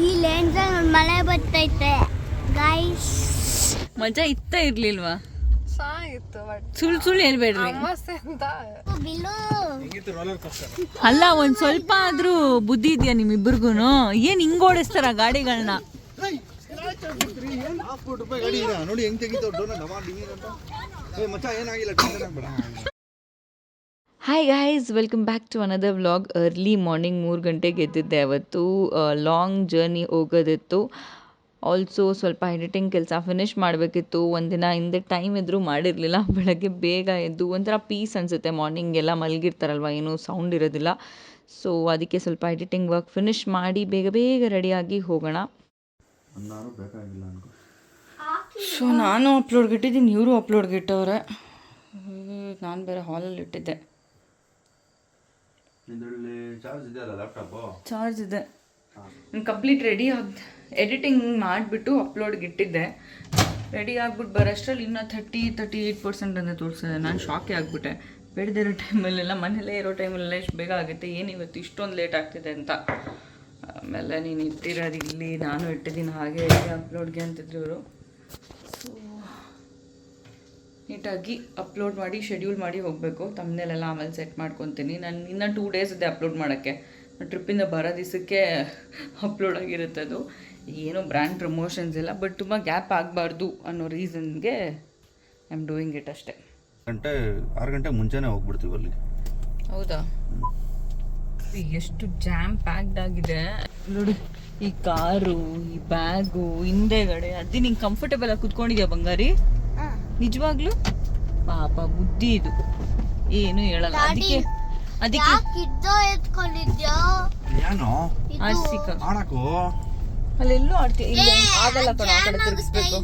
ಈ ಲೆನ್ಸ್ ಮಳೆ ಬರ್ತೈತೆ. ಗೈಸ್ ಮಜಾ ಇತ್ತ ಇರ್ಲಿಲ್ವಾ? ಚೆನ್ನಾಗಿತ್ತು ಬಟ್ ಸುಳ್ಳು ಸುಳ್ಳು ಹೇಳ್ಬೇಡ್ರಿ. ಅಮಾವಾಸ್ಯೆ ಅಂತ. ಬಿಲು ಅಲ್ಲ ಒಂದ್ ಸ್ವಲ್ಪ ಆದ್ರೂ ಬುದ್ಧಿ ಇದೆಯಾ ನಿಮ್ಮಿಬ್ರಿಗೂನು? ಏನ್ ಹಿಂಗ್ ಓಡಿಸ್ತಾರ ಗಾಡಿಗಳನ್ನ ನೋಡಿ ಹೆಂಗ್ ತೆಗಿತಾವ್ ಡೋನ ಡಬಾ ಡಿಮಿ ಅಂತ ಏ ಮಚ್ಚ ಏನಾಗಿಲ್ಲ tension ಆಗ್ಬೇಡ hi guys welcome back to another vlog early morning ಮೂರು ಗಂಟೆಗೆ ಎದ್ದಿದ್ದೆ ಅವತ್ತು. ಲಾಂಗ್ ಜರ್ನಿ ಹೋಗೋದಿತ್ತು. ಆಲ್ಸೋ ಸ್ವಲ್ಪ ಎಡಿಟಿಂಗ್ ಕೆಲಸ ಫಿನಿಶ್ ಮಾಡಬೇಕಿತ್ತು. ಒಂದಿನ ಹಿಂದೆ ಟೈಮ್ ಇದ್ದರೂ ಮಾಡಿರಲಿಲ್ಲ. ಬೆಳಗ್ಗೆ ಬೇಗ ಎದ್ದು ಒಂಥರ ಪೀಸ್ ಅನಿಸುತ್ತೆ. ಮಾರ್ನಿಂಗ್ ಎಲ್ಲ ಮಲಗಿರ್ತಾರಲ್ವ ಏನೂ ಸೌಂಡ್ ಇರೋದಿಲ್ಲ. ಸೊ ಅದಕ್ಕೆ ಸ್ವಲ್ಪ ಎಡಿಟಿಂಗ್ ವರ್ಕ್ ಫಿನಿಶ್ ಮಾಡಿ ಬೇಗ ಬೇಗ ರೆಡಿಯಾಗಿ ಹೋಗೋಣ. ನಾನು ಬೇಕಾಗಿಲ್ಲ ಅನ್ಕೋ. ಸೊ ನಾನು ಅಪ್ಲೋಡ್ಗೆ ಇಟ್ಟಿದ್ದೀನಿ ಇವರು ಅಪ್ಲೋಡ್ಗೆ ಇಟ್ಟವರೆ. ನಾನು ಬೇರೆ ಹಾಲಲ್ಲಿ ಇಟ್ಟಿದ್ದೆ. ಇದರಲ್ಲಿ ಚಾರ್ಜ್ ಇದೆಯಲ್ಲ ಲ್ಯಾಪ್ಟಾಪು ಚಾರ್ಜ್ ಇದೆ. ಕಂಪ್ಲೀಟ್ ರೆಡಿ ಆಗಿ ಎಡಿಟಿಂಗ್ ಮಾಡಿಬಿಟ್ಟು ಅಪ್ಲೋಡ್ಗೆ ಇಟ್ಟಿದ್ದೆ. ರೆಡಿ ಆಗ್ಬಿಟ್ಟು ಬರೋಷ್ಟರಲ್ಲಿ ಇನ್ನೂ ತರ್ಟಿ ತರ್ಟಿ ಏಯ್ಟ್ ಪರ್ಸೆಂಟ್ ಅಂತ ತೋರಿಸಿದೆ. ನಾನು ಶಾಕೇ ಆಗಿಬಿಟ್ಟೆ. ಬೆಳೆದಿರೋ ಟೈಮಲ್ಲೆಲ್ಲ ಮನೇಲೇ ಇರೋ ಟೈಮಲ್ಲೆಲ್ಲ ಎಷ್ಟು ಬೇಗ ಆಗುತ್ತೆ. ಏನು ಇವತ್ತು ಇಷ್ಟೊಂದು ಲೇಟ್ ಆಗ್ತಿದೆ ಅಂತ. ಆಮೇಲೆ ನೀನು ಇಟ್ಟಿರೋದು ಇಲ್ಲಿ ನಾನು ಇಟ್ಟಿದ್ದೀನಿ ಹಾಗೆ ಅಪ್ಲೋಡ್ಗೆ ಅಂತಿದ್ರು ಇವರು. ಸೊ ನೀಟಾಗಿ ಅಪ್ಲೋಡ್ ಮಾಡಿ ಶೆಡ್ಯೂಲ್ ಮಾಡಿ ಹೋಗಬೇಕು. ತಮ್ಮನೇಲೆಲ್ಲ ಆಮೇಲೆ ಸೆಟ್ ಮಾಡ್ಕೊತೀನಿ. ನಾನು ಇನ್ನೂ ಟೂ ಡೇಸ್ ಇದೆ ಅಪ್ಲೋಡ್ ಮಾಡೋಕ್ಕೆ. ಟ್ರಿಪ್ಪಿಂದ ಬರೋ ದಿವಸಕ್ಕೆ ಅಪ್ಲೋಡ್ ಆಗಿರುತ್ತೆ ಅದು. ಏನೋ ಬ್ರ್ಯಾಂಡ್ ಪ್ರಮೋಷನ್ಸ್ ಇಲ್ಲ ಬಟ್ ತುಂಬ ಗ್ಯಾಪ್ ಆಗಬಾರ್ದು ಅನ್ನೋ ರೀಸನ್ಗೆ ಐ ಆಮ್ ಡೂಯಿಂಗ್ ಇಟ್ ಅಷ್ಟೇ. ಗಂಟೆ ಆರು ಗಂಟೆ ಮುಂಚೆನೇ ಹೋಗ್ಬಿಡ್ತೀವಿ ಅಲ್ಲಿ ಹೌದಾ? ಎಷ್ಟು ಜಾಮ್ ಪ್ಯಾಕ್ಡ್ ಆಗಿದೆ. ನೋಡಿ ಈ ಕಾರು ಈ ಬ್ಯಾಗು ಹಿಂದೆಗಡೆ ಅದೇ ನಿಂಗೆ ಕಂಫರ್ಟೇಬಲ್ ಆಗಿ ಕುತ್ಕೊಂಡಿದ್ಯಾ ಬಂಗಾರಿ? ನಿಜವಾಗ್ಲು? ಪಾಪ ಬುದ್ಧಿ ಇದು. ಏನು ಹೇಳಲ್ಲ. ಅದಕ್ಕೆ ಅದಕ್ಕೆ ಆಡ್ಸಿಕ ಅಲ್ಲೆಲ್ಲೂ ಆಡ್ತಿ ಇಲ್ಲ ಆಗಲ್ಲ ಕಣ ಆ ಕಡೆ ತಿರುಗಿಸ್ಬೇಕು.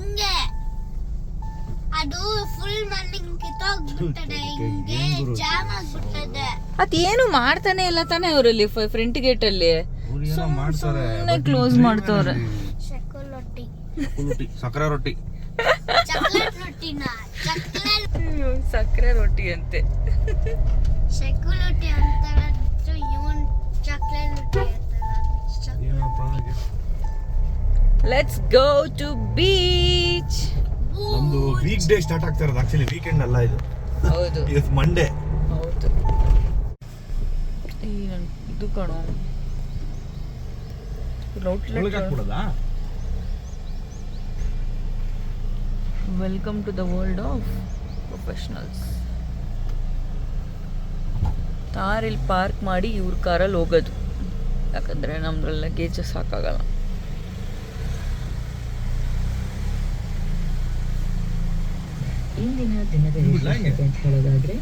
ಅದು ಫುಲ್ ಮಣ್ಣಿಗೆ ಹಿಂಗೆ. ಜಾಮ್ ಮಾಡ್ತಾನೆ ಇಲ್ಲ ತಾನೆ ಅವರಲ್ಲಿ ಫ್ರಂಟ್ ಗೇಟ್ ಅಲ್ಲಿ. ಸುಮ್ಮನೆ ಕ್ಲೋಸ್ ಮಾಡ್ತವ್ರೆ. ಸಕ್ಕರೆ ರೊಟ್ಟಿ. ಚಾಕ್ಲೇಟ್ ರೊಟ್ಟಿನ ಚಾಕ್ಲೇಟ್ ಸಕ್ಕರೆ ರೊಟ್ಟಿ ಅಂತೆ. ರೊಟ್ಟಿ even chocolate let's go to beach ಒಂದು ವೀಕ್ ಡೇ ಸ್ಟಾರ್ಟ್ ಆಗ್ತಾ ಇರೋದು. ಆಕ್ಚುಲಿ ವೀಕೆಂಡ್ ಅಲ್ಲ ಇದು. ಹೌದು. ಇಸ್ ಮಂಡೇ ಹೌದು. ಇದು ಕಣೋ. ಒಳಗೆ welcome to the world of professionals ಇಲ್ಲಿ ಪಾರ್ಕ್ ಮಾಡಿ ಇವ್ರ ಕಾರಲ್ಲಿ ಹೋಗೋದು ಯಾಕಂದರೆ ನಮ್ದ್ರಲ್ಲಿ ಲಗೇಜ್ ಸಾಕಾಗಲ್ಲ ಇಂದಿನ ದಿನದ ವಿಶೇಷತೆ ಅಂತ ಹೇಳೋದಾದ್ರೆ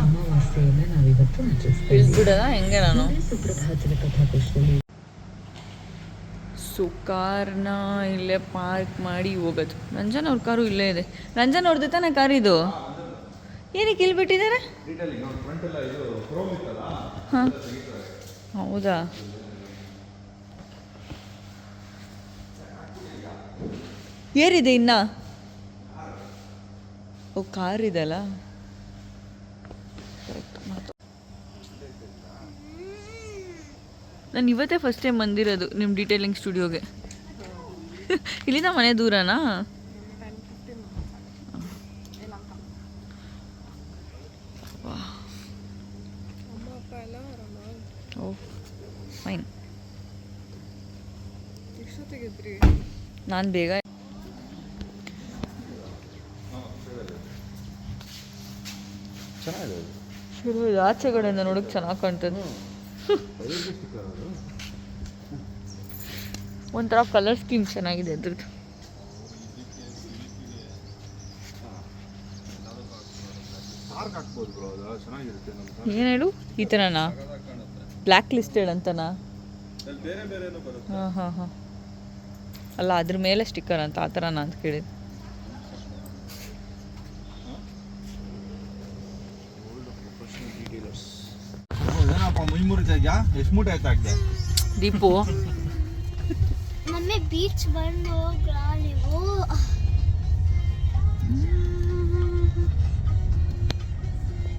ಅಮಾವಾಸ್ಯೆಯನ್ನ ನಾವಿವತ್ತು ಆಚರಿಸ್ತೇವೆ ನಾನು? ಸುಪ್ರಭಾತದ ಕಥಾಕೋಶದಲ್ಲಿ ಸೊ ಕಾರ್ನ ಇಲ್ಲೇ ಪಾರ್ಕ್ ಮಾಡಿ ಹೋಗೋದು. ರಂಜನ್ ಅವ್ರ ಕಾರು ಇಲ್ಲೇ ಇದೆ. ರಂಜನ್ ಅವ್ರದ್ದು ತಾನೇ ಕಾರ್ ಇದು? ಏನಕ್ಕೆ ಇಲ್ಲಿ ಬಿಟ್ಟಿದ್ದಾರೆ? ಹಾಂ. ಹೌದಾ? ಏರಿದೆ ಇನ್ನ? ಓ ಕಾರ್ ಇದೆಲ್ಲ ನಾನು ಇವತ್ತೇ ಫಸ್ಟ್ ಟೈಮ್ ಬಂದಿರೋದು ನಿಮ್ಮ ಡೀಟೇಲಿಂಗ್ ಸ್ಟುಡಿಯೋಗೆ ಇಲ್ಲಿಂದ ಮನೆ ದೂರನಾ? ಓ ಫೈನ್ ನಾನು ಬೇಗ ಆಚೆ ಕಡೆಯಿಂದ ನೋಡೋಕೆ ಚೆನ್ನಾಗಿ ಕಾಣ್ತದೆ. ಒಂಥರ ಕಲರ್ ಸ್ಕೀಮ್ ಚೆನ್ನಾಗಿದೆ ಅದ್ರದ್ದು. ಏನು ಹೇಳು? ಈ ಥರನಾ ಬ್ಲ್ಯಾಕ್ ಲಿಸ್ಟೆಡ್ ಅಂತನಾ? ಬೇರೆ ಬೇರೆನೂ ಬರುತ್ತೆ. ಹಾಂ ಹಾಂ ಹಾಂ. ಅಲ್ಲ ಅದ್ರ ಮೇಲೆ ಸ್ಟಿಕ್ಕರ್ ಅಂತ ಆ ಥರನಾ ಅಂತ ಕೇಳಿದ್ದು ಇದೆಯಾ ಎಷ್ಟು ಮೂಟೆ ಆಯ್ತು ಹಾಕಿದೆ ದೀಪು. ಮಮ್ಮಿ ಬೀಚ್ ಬಂದು ಹೋಗ್ರಾ ನೀವು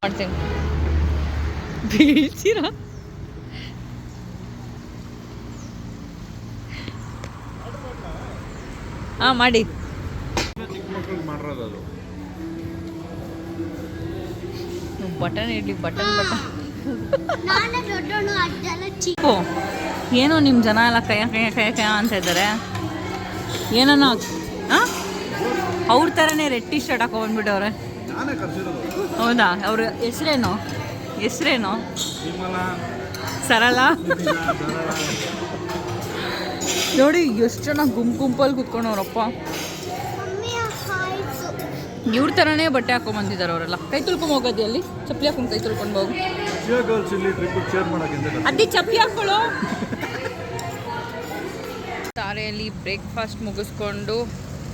ಮಾಡ್ತೀನಿ. ಬೀಳ್ತೀರಾ? ಮಾಡಿ. ಮಾಡಿ ಬಟನ್ ಇಡ್ಲಿ ಬಟನ್ ಬಟನ್. ಚಿಕ್ಕ ನಿಮ್ ಏನೋ ನಿಮ್ಮ ಜನ ಎಲ್ಲ ಕೈ ಕೈ ಕೈ ಕೈ ಅಂತ ಇದ್ದಾರೆ. ಏನನ್ನ ಹಾಂ ಅವ್ರ ಥರನೇ ರೆಡ್ ಟಿ ಶರ್ಟ್ ಹಾಕೊಂಡ್ಬಿಟ್ಟವ್ರೆ ಹೌದಾ? ಅವ್ರ ಹೆಸ್ರೇನು? ಹೆಸ್ರೇನು? ಸರಳ. ನೋಡಿ ಎಷ್ಟು ಜನ ಗುಂಪು ಗುಂಪಲ್ಲಿ ಕುತ್ಕೊಂಡವ್ರಪ್ಪ. ಇವ್ರ ಥರನೇ ಬಟ್ಟೆ ಹಾಕೊಂಬಂದಿದ್ದಾರೆ ಅವರೆಲ್ಲ. ಕೈ ತುಳ್ಕೊಂಡು ಹೋಗೋದಿ ಅಲ್ಲಿ ಚಪ್ಪಲಿ ಹಾಕೊಂಡು ಕೈ ತುಳ್ಕೊಂಡು ಹೋಗು. ಶಿವ ಗರ್ಲ್ಸ್ ಇಲ್ಲಿ ಟ್ರಿಪ್ ಶೇರ್ ಮಾಡೋಕ್ಕಿಂತ ಅದೇ ಹಾಕೊಳ್ಳೋ ಬ್ರೇಕ್ಫಾಸ್ಟ್ ಮುಗಿಸ್ಕೊಂಡು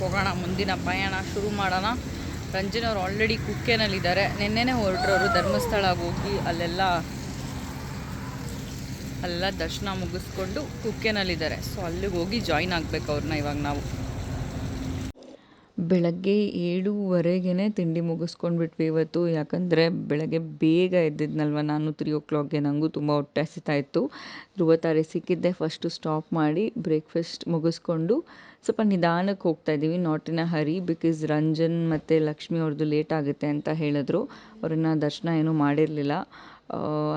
ಹೋಗೋಣ ಮುಂದಿನ ಪ್ರಯಾಣ ಶುರು ಮಾಡೋಣ. ರಂಜನ್ ಅವ್ರು ಆಲ್ರೆಡಿ ಕುಕ್ಕೆನಲ್ಲಿದ್ದಾರೆ. ನಿನ್ನೆನೇ ಹೊರಟ್ರವರು ಧರ್ಮಸ್ಥಳ ಹೋಗಿ ಅಲ್ಲೆಲ್ಲ ಅಲ್ಲೆಲ್ಲ ದರ್ಶನ ಮುಗಿಸ್ಕೊಂಡು ಕುಕ್ಕೆನಲ್ಲಿದ್ದಾರೆ. ಸೊ ಅಲ್ಲಿಗೆ ಹೋಗಿ ಜಾಯಿನ್ ಆಗಬೇಕು ಅವ್ರನ್ನ ಇವಾಗ ನಾವು. ಬೆಳಗ್ಗೆ ಏಳುವರೆಗೇ ತಿಂಡಿ ಮುಗಿಸ್ಕೊಂಡ್ಬಿಟ್ವಿ ಇವತ್ತು. ಯಾಕಂದರೆ ಬೆಳಗ್ಗೆ ಬೇಗ ಎದ್ದಿದ್ನಲ್ವ ನಾನು ತ್ರೀ ಓ ಕ್ಲಾಕ್ಗೆ ನನಗೂ ತುಂಬ ಹೊಟ್ಟೆ ಹಸಿತಾ ಇತ್ತು. ಧ್ರುವ ತಾರೆ ಸಿಕ್ಕಿದ್ದೆ. ಫಸ್ಟು ಸ್ಟಾಪ್ ಮಾಡಿ ಬ್ರೇಕ್ಫಾಸ್ಟ್ ಮುಗಿಸ್ಕೊಂಡು ಸ್ವಲ್ಪ ನಿಧಾನಕ್ಕೆ ಹೋಗ್ತಾ ಇದ್ದೀವಿ. Not in a hurry because Ranjan ಮತ್ತು ಲಕ್ಷ್ಮಿ ಅವ್ರದ್ದು ಲೇಟ್ ಆಗುತ್ತೆ ಅಂತ ಹೇಳಿದ್ರು. ಅವ್ರನ್ನ ದರ್ಶನ ಏನೂ ಮಾಡಿರಲಿಲ್ಲ.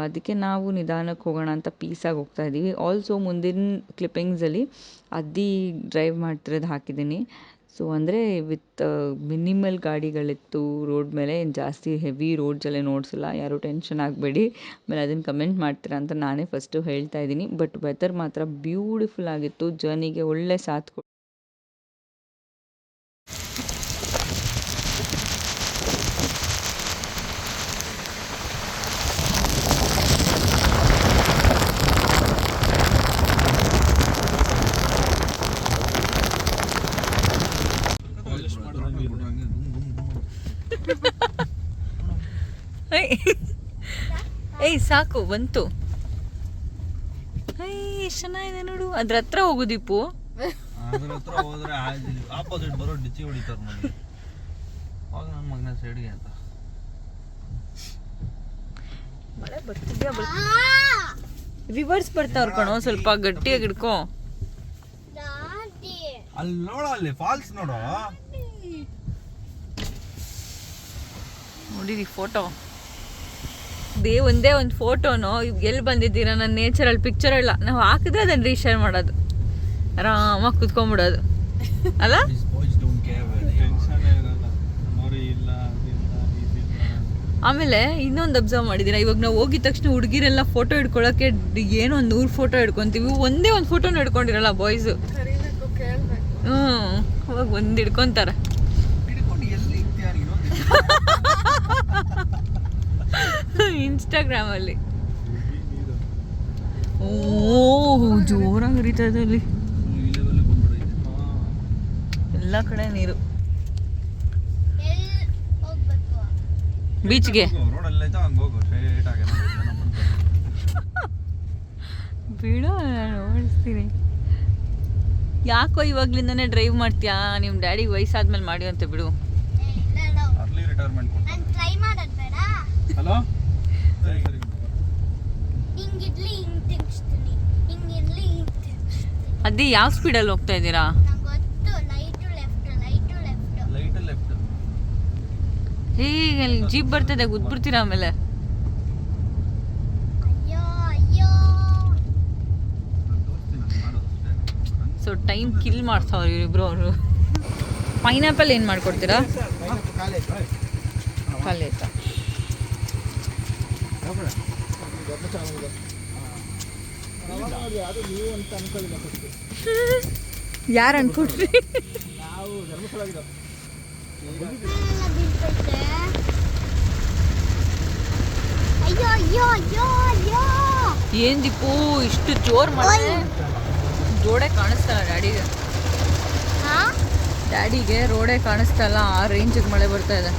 ಅದಕ್ಕೆ ನಾವು ನಿಧಾನಕ್ಕೆ ಹೋಗೋಣ ಅಂತ ಪೀಸಾಗಿ ಹೋಗ್ತಾ ಇದ್ದೀವಿ. ಆಲ್ಸೋ ಮುಂದಿನ ಕ್ಲಿಪ್ಪಿಂಗ್ಸಲ್ಲಿ ಅದ್ದಿ ಡ್ರೈವ್ ಮಾಡ್ತಿರೋದು ಹಾಕಿದ್ದೀನಿ. ಸೊ ಅಂದರೆ ವಿತ್ ಮಿನಿಮಲ್ ಗಾಡಿಗಳಿತ್ತು, ರೋಡ್ ಮೇಲೆ ಏನು ಜಾಸ್ತಿ ಹೆವಿ ರೋಡ್ಸಲ್ಲೇ ನೋಡಿಸಿಲ್ಲ, ಯಾರೂ ಟೆನ್ಷನ್ ಆಗಬೇಡಿ. ಆಮೇಲೆ ಅದನ್ನು ಕಮೆಂಟ್ ಮಾಡ್ತೀರಾ ಅಂತ ನಾನೇ ಫಸ್ಟು ಹೇಳ್ತಾ ಇದ್ದೀನಿ. ಬಟ್ ವೆದರ್ ಮಾತ್ರ ಬ್ಯೂಟಿಫುಲ್ ಆಗಿತ್ತು. ಜರ್ನಿಗೆ ಒಳ್ಳೆ ಸಾಥ್ ಕೊಟ್ಟು ಸಾಕು ಬಂತು. ಹೈ ಎಷ್ಟು ಚೆನ್ನಾಗಿದೆ ನೋಡು. ಅದ್ರ ಹತ್ರ ಹೋಗು ದೀಪು. ಅದ್ರ ಹತ್ರ ಹೋದ್ರೆ ಆಪೋಸಿಟ್ ಬರೋ ಡಿಚ್ಚಿ ಹೊಡಿತಾರ ನನಗೆ ಅವಾಗ ನನ್ನ ಮಗನ ಸೈಡ್ಗೆ ಅಂತ. ಮಳೆ ಬರ್ತಿದ್ಯಾ ರಿವರ್ಸ್ ಬರ್ತಾವ್ರ ಕಣೋ ಸ್ವಲ್ಪ ಗಟ್ಟಿಯಾಗಿ ಹಿಡ್ಕೊ. ಅಲ್ಲಿ ನೋಡ ಅಲ್ಲಿ ಫಾಲ್ಸ್ ನೋಡೋ. ನೋಡಿರಿ ಫೋಟೋ ದೇ ಒಂದೇ ಒಂದು ಫೋಟೋನು ಎಲ್ಲಿ ಬಂದಿದ್ದೀರಾ? ನನ್ನ ನೇಚರಲ್ಲಿ ಪಿಕ್ಚರ್ ಇಲ್ಲ ನಾವು ಹಾಕಿದ್ರೆ ಅದನ್ನು ರೀಶೇರ್ ಮಾಡೋದು. ಆರಾಮಾಗಿ ಕುತ್ಕೊಂಡ್ಬಿಡೋದು ಅಲ್ಲ? ಬಾಯ್ಸ್ ಡೋಂಟ್ ಕೇರ್ ಇಲ್ಲ ಆಮೇಲೆ ಇನ್ನೊಂದು ಅಬ್ಸರ್ವ್ ಮಾಡಿದ್ದೀರಾ ಇವಾಗ ನಾವು ಹೋಗಿದ ತಕ್ಷಣ ಹುಡುಗಿರೆಲ್ಲ ಫೋಟೋ ಹಿಡ್ಕೊಳಕ್ಕೆ ಏನೋ ಒಂದು ನೂರು ಫೋಟೋ ಹಿಡ್ಕೊತೀವಿ. ಒಂದೇ ಒಂದು ಫೋಟೋನ ಹಿಡ್ಕೊಂಡಿರಲ್ಲ ಬಾಯ್ಸು ಹ್ಞೂ ಅವಾಗ ಒಂದು ಹಿಡ್ಕೊತಾರೆ ಹಿಡ್ಕೊಂಡು ಎಲ್ಲಿ ಇಕ್ತಿಯಾ ನೀನು ಇನ್ಸ್ಟಾಗ್ರಾಮಲ್ಲಿ. ಓ ಜೋರಾಗಿ ಹರಿತಾ ಇದೆ ಅಲ್ಲಿ. ಎಲ್ಲ ಕಡೆ ನೀರು. ಬೀಚ್ಗೆ. ಬಿಡು ನಾನು ಓಡಿಸ್ತೀನಿ. ಯಾಕೋ ಇವಾಗ್ಲಿಂದನೇ ಡ್ರೈವ್ ಮಾಡ್ತೀಯಾ? ನಿಮ್ಮ ಡ್ಯಾಡಿಗೆ ವಯಸ್ಸಾದ್ಮೇಲೆ ಮಾಡಿ ಅಂತ ಬಿಡು ಏ, ಇಲ್ಲ ಇಲ್ಲ. ಅರ್ಲಿ ರಿಟೈರ್ಮೆಂಟ್ ಕೊಡ್ತಾರೆ ನಾನ್ ಟ್ರೈ ಮಾಡೋದ್ ಬೇಡ ಹಲೋ ಸರಿ ಸರಿ ಹಿಂಗ್ ಹಿಂಗಿರ್ಲಿ ಹಿಂಗ್ ಅದೇ ಯಾವ ಸ್ಪೀಡಲ್ಲಿ ಹೋಗ್ತಾ ಇದ್ದೀರಾ? ನಂಗೆ ಗೊತ್ತು right left right left right left ಹೀಗೆ ಅಲ್ಲಿ ಜೀಪ್ ಬರ್ತದೆ ಗುದ್ಬಿಡ್ತೀರಾ ಆಮೇಲೆ? ಅಯ್ಯೋ ಸೊ ಟೈಮ್ ಕಿಲ್ ಮಾಡ್ತಾವ್ರಿ ಇವರಿಬ್ರು ಅವರು. ಪೈನಾಪಲ್ ಏನು ಮಾಡ್ಕೊಡ್ತೀರಾ? ಖಾಲಿ ಆಯ್ತಾ? ಯಾರು ಅನ್ಕೊಟ್ರಿ ಏನ್ ದೀಪು ಇಷ್ಟು ಜೋರ್ ಮಾಡಿ ಜೋಡೆ ಕಾಣಿಸ್ತಲ್ಲ ಡ್ಯಾಡಿಗೆ. ಹಾ? ಡ್ಯಾಡಿಗೆ ರೋಡೆ ಕಾಣಿಸ್ತಲ್ಲ ಆ ರೇಂಜಿಗೆ ಮಳೆ ಬರ್ತಾ ಇದೆ.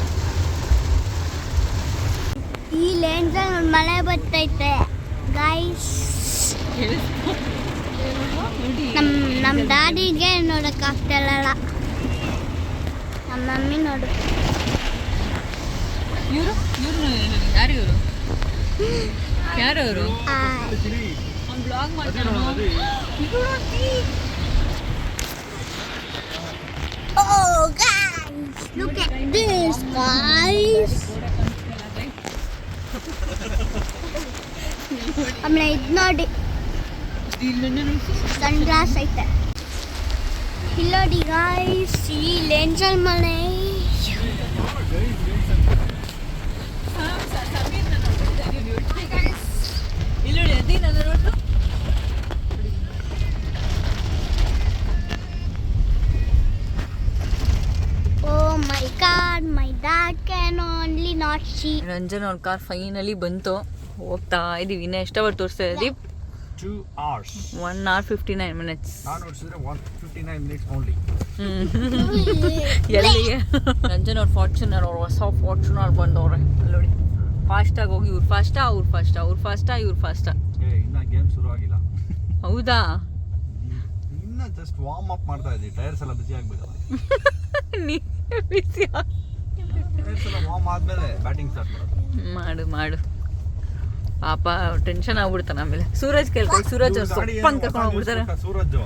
ಮಳೆ ಬರ್ತೈತೆ. ಗೈಸ್ ನಮ್ ನಮ್ ಡ್ಯಾಡಿಗೆ ನೋಡಕ್ ಆಗ್ತಿಲ್ಲ ನಮ್ಮ ಮಮ್ಮಿ ನೋಡು. ಇವರು? ಇವ್ರು ಯಾರು ಇವರು? ಯಾರು ಅವರು? ಆ, ಬ್ಲಾಗ್ ಮಾಡ್ತಾರೆ Look at this, guys. ಆಮೇಲೆ ಇದು ನೋಡಿ. ಸನ್ ಗ್ಲಾಸ್ ಐತೆ ಇಲ್ಲೋಡಿ ಗಾಯ್ಸ್ ಈ ಲೇಂಜಲ್ ಮನೆ. My god, my can only not see Ranjan ಅವ್ರ ಕಾರ್ ಫೈನಲಿ ಬಂತು. ಹೋಗ್ತಾ ಇದೀವಿ. ಇನ್ನ ಅವರ್ ತೋರಿಸ್ತಾ ಇದೀವಿ? Two hours one hour fifty nine minutes one fifty nine minutes only ಎಲ್ಲಿಗೆ ರಂಜನ್ ಅವ್ರ ಫಾರ್ಚುನರ್ ಅವ್ರು ಹೊಸ ಫಾರ್ಚುನರ್ ಬಂದವ್ರೆ. ಅಲ್ಲಿ ನೋಡಿ ಫಾಸ್ಟಾಗಿ ಹೋಗಿ ಇವ್ರು ಫಾಸ್ಟಾ ಅವ್ರು ಫಾಸ್ಟಾ ಅವ್ರು ಫಾಸ್ಟಾ ಇವ್ರು ಫಾಸ್ಟಾ ಏ ಇನ್ನ ಗೇಮ್ ಶುರು ಆಗಿಲ್ಲ. ಹೌದಾ? ಇನ್ನ ಜಸ್ಟ್ ವಾರ್ಮ್ ಅಪ್ ಮಾಡ್ತಾ ಇದ್ದೀವಿ ಟೈರ್ಸ್ ಎಲ್ಲ ಬಿಸಿ ಆಗ್ಬಿಡಲ್ಲ ನೀ ಬಿಸಿ ಆಗ್- ಟೈರ್ಸ್ ಎಲ್ಲ ವಾರ್ಮ್ ಆದ್ಮೇಲೆ ಬ್ಯಾಟಿಂಗ್ ಸ್ಟಾರ್ಟ್ ಮಾಡು ಮಾಡು. ಪಾಪ ಟೆನ್ಷನ್ ಆಗ್ಬಿಡ್ತಾನೆ ಆಮೇಲೆ. ಸೂರಜ್ ಕೇಳ್ಕೊಳ್ಳಿ ಸೂರಜ್ ಅವ್ರು ಸೊಪ್ಪಂಗ್ ಕರ್ಕೊಂಡು ಹೋಗ್ಬಿಡ್ತಾರೆ ಸೂರಜ್?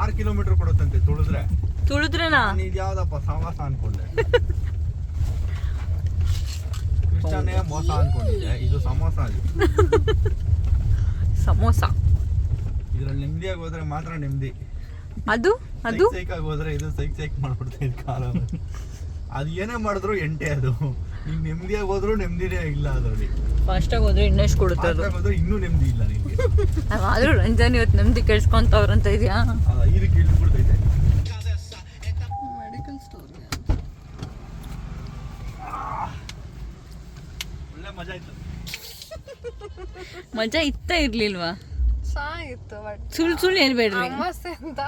ಆರು ಕಿಲೋಮೀಟರ್ ಕೊಡುತ್ತಂತೆ ತುಳಿದ್ರೆ. ತುಳಿದ್ರೆನಾ? ಇದು ಯಾವ್ದಪ್ಪ ಸಮಾಸ ಅನ್ಕೊಂಡೆ. ಕ್ರಿಶ್ಚಾನೇ ಮೋಸ ಅನ್ಕೊಂಡಿದ್ದೆ ಇದು ಸಮೋಸ ಸಮೋಸ. ಇದ್ರಲ್ಲಿ ನೆಮ್ಮದಿಯಾಗಿ ಹೋದ್ರೆ ಮಾತ್ರ ನೆಮ್ಮದಿ. ಅದು? ಅದು? ಸೈಕ್ ಆಗಿ ಹೋದ್ರೆ ಇದು ಸೈಕ್ ಸೈಕ್ ಮಾಡ್ಬಿಡ್ತಾ ಕಾಲ ಅದು ಏನೇ ಮಾಡಿದ್ರು ಎಂಟೆ ಅದು. ನೀನ್ ನೆಮ್ಮದಿಯಾಗಿ ಹೋದ್ರು ನೆಮ್ಮದಿನೇ ಇಲ್ಲ ಅದರಲ್ಲಿ. ಫಾಸ್ಟಾಗಿ ಹೋದ್ರೆ ಇನ್ನಷ್ಟು ಕೊಡುತ್ತೆ ಅದು? ಹೋದ್ರೆ ಇನ್ನೂ ನೆಮ್ಮದಿ ಇಲ್ಲ ನಿಮಗೆ. ಆದ್ರೂ ರಂಜನ್ ಇವತ್ತು ನೆಮ್ಮದಿ ಕೆಡ್ಸ್ಕೊಂತವ್ರಂತ ಇದೆಯಾ? ಇದಕ್ಕೆ ಇಳಿದು ಬಿಡ್ತೈತೆ. ಮೆಡಿಕಲ್ ಸ್ಟೋರ್ ಒಳ್ಳೆ ಮಜಾ ಇತ್ತು. ಮಜಾ ಇತ್ತ ಇರ್ಲಿಲ್ವಾ? ಚೆನ್ನಾಗಿತ್ತು ಬಟ್ ಸುಳ್ಳು ಸುಳ್ಳು ಹೇಳ್ಬೇಡ್ರಿ. ಅಮಾವಾಸ್ಯೆ ಅಂತ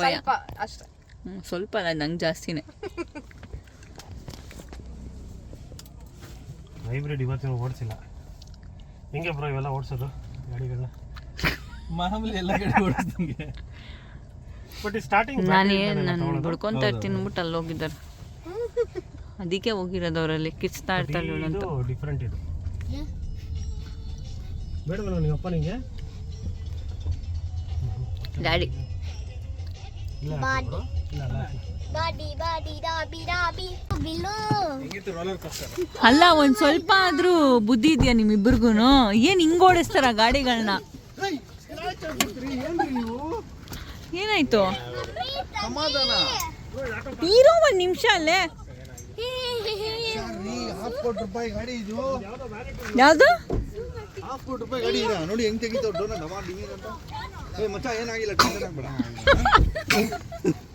ಭಯ. ಸ್ವಲ್ಪ ಅಷ್ಟೇ. ಹ್ಮ್, ಸ್ವಲ್ಪ ಅಲ್ಲ ನಂಗೆ ಜಾಸ್ತಿನೇ. ಹೈಬ್ರಿಡ್ ಇವತ್ತಿನ ಓಡಿಸಿಲ್ಲ ಹೆಂಗೆ ಬ್ರೋ ಇವೆಲ್ಲ ಓಡಿಸೋದು ಗಾಡಿಗಳನ್ನ ಮಾಮೂಲಿ ಎಲ್ಲ ಗಾಡಿ ಓಡಿಸ್ದಂಗೆ ಬಟ್ ಈ ಸ್ಟಾರ್ಟಿಂಗ್ ಏನು ನಾನು ಬಡ್ಕೊಂತ ಇರ್ತೀನಿ ಅಂದ್ಬಿಟ್ಟು ಅಲ್ಲಿ ಹೋಗಿದ್ದಾರೆ ಅದಕ್ಕೆ ಹೋಗಿರೋದು ಅವರಲ್ಲಿ ಕಿಚ್ತಾ ಇರ್ತಾರೆ ಇದು ಡಿಫ್ರೆಂಟ್ ಇದು ಬೇಡವಲ್ಲ ನಿಮ್ಮ ಅಪ್ಪ ನಿಂಗೆ ಗಾಡಿ ಇಲ್ಲ ಇಲ್ಲ ಬಾಡಿ ಬಾಡಿ ಡಾಬಿ ಡಾಬಿ ಬಿಲು ಅಲ್ಲ ಒಂದ್ ಸ್ವಲ್ಪ ಆದ್ರೂ ಬುದ್ಧಿ ಇದೆಯಾ ನಿಮ್ಮಿಬ್ಬರಿಗೂ ಏನ್ ಹಿಂಗ್ ಓಡಿಸ್ತಾರ ಗಾಡಿಗಳನ್ನ ಏನಾಯ್ತು? ಇರೋ ಒಂದ್ ನಿಮಿಷ ಅಲ್ಲೇ. ಹಾಫ್ ಕೋಟಿ ರೂಪಾಯಿ ಗಾಡಿ ಇದು ಯಾವ್ದು? ಹಾಫ್ ಕೋಟಿ ರೂಪಾಯಿ ಗಾಡಿ ಇದೆ ನೋಡಿ ಹೆಂಗ್ ತೆಗಿತಾವ್ ಡೋನ ಡಮಾ ಡಿಮಿ ಅಂತ ಏ ಮಚ್ಚ ಏನಾಗಿಲ್ಲ ಟೆನ್ಷನ್ ಆಗ್ಬೇಡ.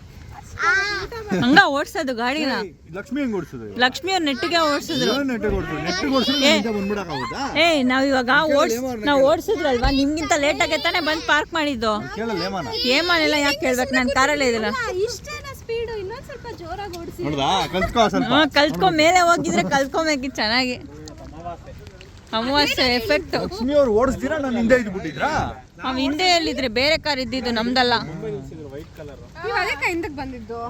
ಹಂಗ ಓಡ್ಸೋದು ಗಾಡಿನ? ಲಕ್ಷ್ಮಿ ಹೆಂಗ್ ಓಡಿಸೋದು ಲಕ್ಷ್ಮಿ ಅವ್ರ ನೆಟ್ಟಿಗೆ ಓಡಿಸಿದ್ರು. ನೆಟ್ಟಿಗೆ ಓಡಿಸಿದ್ರು. ನೆಟ್ಟಿಗೆ ಓಡಿಸಿದ್ರೆ ಏ. ನಾವ್ ಇವಾಗ ಓಡ್ಸ್ ನಾವ್. ಓಡಿಸಿದ್ರಲ್ವಾ? ನಿಮ್ಗಿಂತ ಲೇಟ್ ಆಗೇ ತಾನೇ ಬಂದ್ ಪಾರ್ಕ್ ಮಾಡಿದ್ದು. ಕೇಳಲ್ಲ ಏಮಾನ ಏಮನೆಲ್ಲ ಯಾಕೆ ಕೇಳ್ಬೇಕು? ನಾನು ಕಾರಲ್ಲೇ ಇದಲ್ಲ. ನೋಡ್ದಾ? ಕಲ್ತ್ಕೋ ಸ್ವಲ್ಪ. ಕಲ್ತ್ಕೊ ಮೇಲೆ ಹೋಗಿದ್ರೆ ಕಲ್ತ್ಕೊಬೇಕಿ ಚೆನ್ನಾಗಿ. ಅಮಾವಾಸ್ಯೆ ಎಫೆಕ್ಟ್ ಲಕ್ಷ್ಮಿ ಅವ್ರು ಓಡಿಸ್ತೀರಾ? ನಾನು ಹಿಂದೆ ಇದ್ದು ಬಿಟ್ಟಿದ್ರಾ ಅವ್ ಹಿಂದೆ ಎಲ್ಲಿದ್ರೆ? ಬೇರೆ ಕಾರ್ ಇದ್ದಿದ್ದು ನಮ್ದಲ್ಲ. ನೀವು ಅದಕ್ಕೆ ಹಿಂದಕ್ಕೆ ಬಂದಿದ್ದು?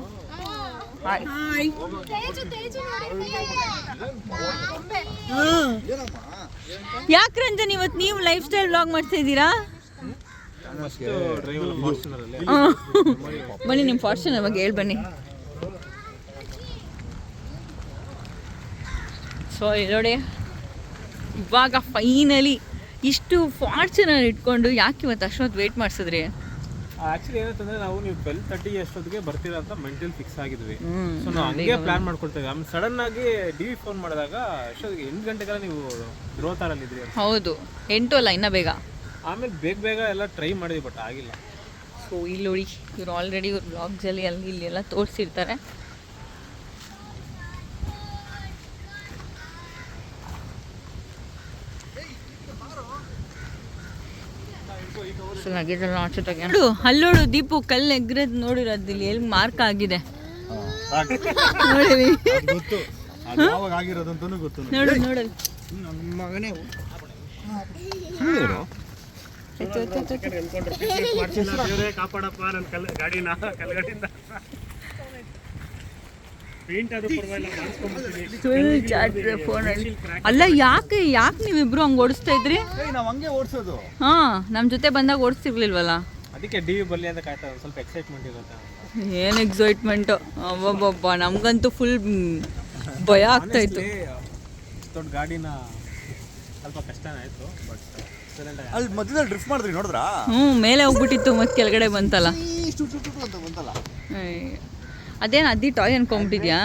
ಯಾಕೆ ರಂಜನ್ ಇವತ್ತು ನೀವು ಲೈಫ್ ಸ್ಟೈಲ್ ಬ್ಲಾಗ್ ಮಾಡ್ತಾ ಇದ್ದೀರಾ. ಬನ್ನಿ ನಿಮ್ಮ ಫಾರ್ಚುನರ್ ಬಗ್ಗೆ ಹೇಳಿ ಬನ್ನಿ. ಸೊ ನೋಡಿ ಇವಾಗ ಫೈನಲಿ ಇಷ್ಟು ಫಾರ್ಚುನರ್ ಇಟ್ಕೊಂಡು ಯಾಕೆ ಇವತ್ತು ಅಷ್ಟೊತ್ತು ವೇಟ್ ಮಾಡಿಸಿದ್ರಿ? ಆಕ್ಚುಲಿ ಏನಂತಂದ್ರೆ ನಾವು ನೀವು ಟ್ವೆಲ್ ತರ್ಟಿ ಅಷ್ಟೊತ್ತಿಗೆ ಬರ್ತೀರಾ ಅಂತ ಮೆಂಟಲ್ ಫಿಕ್ಸ್ ಆಗಿದ್ವಿ. ಸೊ ನಾವು ಹಂಗೆ ಪ್ಲಾನ್ ಮಾಡ್ಕೊಳ್ತೇವೆ ಆಮೇಲೆ ಸಡನ್ ಆಗಿ ಡಿ ವಿ ಫೋನ್ ಮಾಡಿದಾಗ ಅಷ್ಟೊತ್ತಿಗೆ ಎಂಟು ಗಂಟೆಗೆಲ್ಲ ನೀವು ಧ್ರುವತಾರಲ್ಲಿ ಇದ್ರಿ ಹೌದು. ಎಂಟು ಅಲ್ಲ ಇನ್ನ ಬೇಗ. ಆಮೇಲೆ ಬೇಗ ಬೇಗ ಎಲ್ಲ ಟ್ರೈ ಮಾಡಿದ್ವಿ ಬಟ್ ಆಗಿಲ್ಲ. ಸೊ ಇಲ್ಲಿ ನೋಡಿ ಇವ್ರು ಆಲ್ರೆಡಿ ಇವ್ರು ಬ್ಲಾಗ್ಸಲ್ಲಿ ಅಲ್ಲಿ ಇಲ್ಲಿ ಎಲ್ಲ ತೋರಿಸಿರ್ತಾರೆ ಸೊ ಲಗೇಜೆಲ್ಲ ಆಚೆ ತೆಗೆ ನೋಡು ಅಲ್ಲೋಡು ದೀಪು ಕಲ್ಲು ಎಗ್ರದ್ ನೋಡಿರೋದು ಇಲ್ಲಿ ಎಲ್ಲಿ ಮಾರ್ಕ್ ಆಗಿದೆ. ನೋಡಿರಿ. ನೋಡು ಕಾಪಾಡಪ್ಪ ನನ್ನ ಕಲ್ ಗಾಡಿನ ಕಲ್ಗಡಿಂದ ಫುಲ್ ಚಾಟ್ ಫೋನಲ್ಲಿ ಅಲ್ಲ. ಯಾಕೆ ಯಾಕೆ ನೀವಿಬ್ರು ಹಂಗೆ ಓಡಿಸ್ತಾ ಇದ್ರಿ? ನಾವು ಹಂಗೆ ಓಡಿಸೋದು. ಹಾ ನಮ್ಮ ಜೊತೆ ಬಂದಾಗ ಓಡಿಸ್ತಿರ್ಲಿಲ್ವಲ್ಲ? ಅದಕ್ಕೆ ಡಿ ವಿ ಬರಲಿ ಅಂತ ಕಾಯ್ತಾ. ಸ್ವಲ್ಪ ಎಕ್ಸೈಟ್ಮೆಂಟ್ ಇರುತ್ತೆ ಏನು ಎಕ್ಸೈಟ್ಮೆಂಟು ಅಬ್ಬಬ್ಬ ನಮಗಂತೂ ಫುಲ್ ಭಯ ಆಗ್ತಾಯಿತ್ತು ದೊಡ್ಡ ಗಾಡಿನ ಸ್ವಲ್ಪ ಕಷ್ಟನೇ ಆಯಿತು ಬಟ್ ಅಲ್ಲಿ ಮಧ್ಯದಲ್ಲಿ ಡ್ರಿಫ್ಟ್ ಮಾಡಿದ್ರಿ ನೋಡಿದ್ರಾ? ಹ್ಞೂ ಮೇಲೆ ಹೋಗ್ಬಿಟ್ಟಿತ್ತು ಮತ್ತೆ ಕೆಳಗಡೆ ಬಂತಲ್ಲ. ಅಂತ ಬಂತಲ್ಲ. ಅದೇನು ಅದಿ ಟಾಯ್ ಅನ್ಕೊಂಬಿಟ್ಟಿದ್ಯಾ